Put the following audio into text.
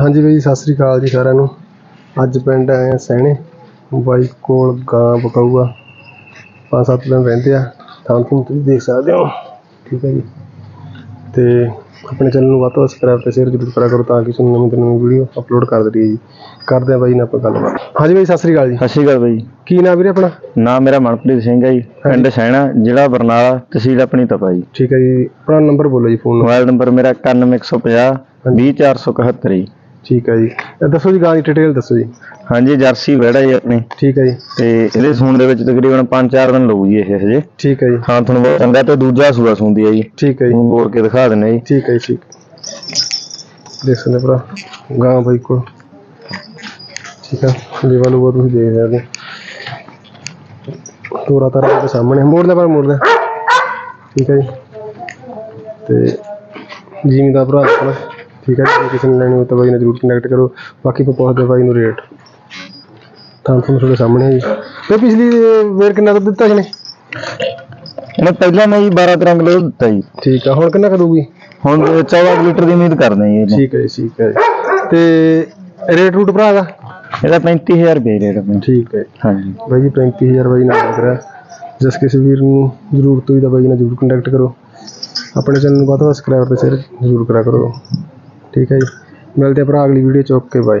ਹਾਂਜੀ ਬਾਈ ਸਤਿ ਸ੍ਰੀ ਅਕਾਲ ਜੀ ਸਾਰਿਆਂ ਨੂੰ। ਅੱਜ ਪਿੰਡ ਆਏ ਆ ਸਹਿਣੇ ਬਾਈ ਕੋਲ ਗਾਂ ਬਕਾਊਗਾ ਪੰਜ ਸੱਤ ਦਿਨ ਰਹਿੰਦੇ ਆ। ਤਾਂ ਤੁਹਾਨੂੰ ਤੁਸੀਂ ਦੇਖ ਸਕਦੇ ਹੋ। ਠੀਕ ਹੈ ਜੀ। ਤੇ ਆਪਣੇ ਚੈਨਲ ਨੂੰ ਵੱਧ ਤੋਂ ਵੱਧ ਸਬਸਕ੍ਰਾਈਬ ਤੇ ਸ਼ੇਅਰ ਜ਼ਰੂਰ ਕਰਿਆ ਕਰੋ ਤਾਂ ਕਿ ਤੁਹਾਨੂੰ ਨਵੀਂ ਤੋਂ ਨਵੀਂ ਵੀਡੀਓ ਅਪਲੋਡ ਕਰ ਦਈਏ ਜੀ। ਕਰਦੇ ਆ ਬਾਈ ਨਾਲ ਆਪਾਂ ਗੱਲਬਾਤ। ਹਾਂਜੀ ਬਾਈ ਸਤਿ ਸ੍ਰੀ ਅਕਾਲ ਜੀ। ਸਤਿ ਸ਼੍ਰੀ ਅਕਾਲ ਬਾਈ। ਕੀ ਨਾਮ ਵੀਰੇ ਆਪਣਾ? ਨਾਮ ਮੇਰਾ ਮਨਪ੍ਰੀਤ ਸਿੰਘ ਹੈ ਜੀ। ਪਿੰਡ ਸੈਣਾ ਜ਼ਿਲ੍ਹਾ ਬਰਨਾਲਾ ਤਹਿਸੀਲ ਆਪਣੀ ਤਪਾ ਜੀ। ਠੀਕ ਹੈ ਜੀ। ਆਪਣਾ ਨੰਬਰ ਬੋਲੋ ਜੀ ਫੋਨ ਮੋਬਾਈਲ ਨੰਬਰ ਮੇਰਾ 9150 20471 ਜੀ। ਠੀਕ ਹੈ ਜੀ। ਇਹ ਦੱਸੋ ਜੀ ਗਾਂ ਦੀ ਡਿਟੇਲ ਦੱਸੋ ਜੀ। ਹਾਂਜੀ ਜਰਸੀ ਵੜਾ ਜੀ ਆਪਣੀ। ਠੀਕ ਹੈ ਜੀ। ਤੇ ਇਹਦੇ ਸੂਣ ਦੇ ਵਿੱਚ ਤਕਰੀਬਨ 5-4 ਦਿਨ ਲਊ ਜੀ ਇਹ ਹਜੇ। ਠੀਕ ਹੈ ਜੀ। ਹਾਂ ਤੁਹਾਨੂੰ ਬਹੁਤ ਚੰਗਾ ਤੇ ਦੂਜਾ ਸੂਆ ਸੂੰਦੀ ਹੈ ਜੀ। ਠੀਕ ਹੈ ਜੀ। ਬੋਲ ਕੇ ਦਿਖਾ ਦਿੰਦੇ ਜੀ। ਠੀਕ ਹੈ ਜੀ, ਠੀਕ। ਦੇਖ ਸਕਦੇ ਭਰਾ ਗਾਂ ਬਾਈ ਕੋਲ। ਠੀਕ ਹੈ ਲੇਵਾ ਲੂਵਾ ਤੁਸੀਂ ਦੇਖ ਸਕਦੇ ਹੋ। ਤੋਰਾ ਤਾਰਾ ਦੇ ਸਾਹਮਣੇ। ਮੋੜ ਲੈ ਪਰ ਮੋੜ ਲੈ। ਠੀਕ ਹੈ ਜੀ। ਤੇ ਜ਼ਿਮੀਂਦਾਰ ਭਰਾ ਆਪਣਾ। ਠੀਕ ਹੈ ਜੀ ਜੇ ਕਿਸੇ ਨੇ ਲੈਣੀ ਹੋਵੇ ਤਾਂ ਬਾਈ ਨਾਲ ਜ਼ਰੂਰ ਕੰਟੈਕਟ ਕਰੋ। ਬਾਕੀ ਆਪਾਂ ਪੁੱਛਦੇ ਬਾਈ ਨੂੰ ਰੇਟ ਤਾਂ ਤੁਹਾਨੂੰ ਤੁਹਾਡੇ ਸਾਹਮਣੇ ਹੈ ਜੀ। ਤੇ ਪਿਛਲੀ ਵੇਰ ਕਿੰਨਾ ਦੁੱਧ ਦਿੱਤਾ ਇਹਨੇ? ਇਹਨੇ ਪਹਿਲਾਂ ਮੈਂ ਜੀ 12-13 ਕਿਲੋ ਦਿੱਤਾ ਜੀ। ਠੀਕ ਆ ਹੁਣ ਕਿੰਨਾ ਕੁ ਦਊਗੀ? ਹੁਣ 14 ਲੀਟਰ ਦੀ ਉਮੀਦ ਕਰਦੇ ਜੀ ਇਹਨੂੰ। ਠੀਕ ਹੈ ਜੀ ਠੀਕ ਹੈ ਜੀ। ਤੇ ਰੇਟ ਰੂਟ ਭਰਾ ਦਾ? ਇਹਦਾ 35000 ਰੁਪਏ ਰੇਟ ਆਪਣਾ। ਠੀਕ ਹੈ ਜੀ। ਹਾਂਜੀ। ਬਾਈ ਜੀ 35000 ਬਾਈ ਨਾਲ ਲੱਗ ਰਿਹਾ। ਜਿਸ ਕਿਸੇ ਵੀਰ ਨੂੰ ਜ਼ਰੂਰਤ ਹੋਈ ਤਾਂ ਬਾਈ ਨਾਲ ਜ਼ਰੂਰ ਕੰਟੈਕਟ ਕਰੋ। ਆਪਣੇ ਚੈਨਲ ਨੂੰ ਵੱਧ ਤੋਂ ਵੱਧ ਸਬਸਕ੍ਰਾਈਬ ਤੇ ਸ਼ੇਅਰ ਜ਼ਰੂਰ ਕਰਿਆ ਕਰੋ। ਠੀਕ ਹੈ ਜੀ। ਮਿਲਦੇ ਆ ਭਰਾ ਅਗਲੀ ਵੀਡੀਓ ਚ। Okay bye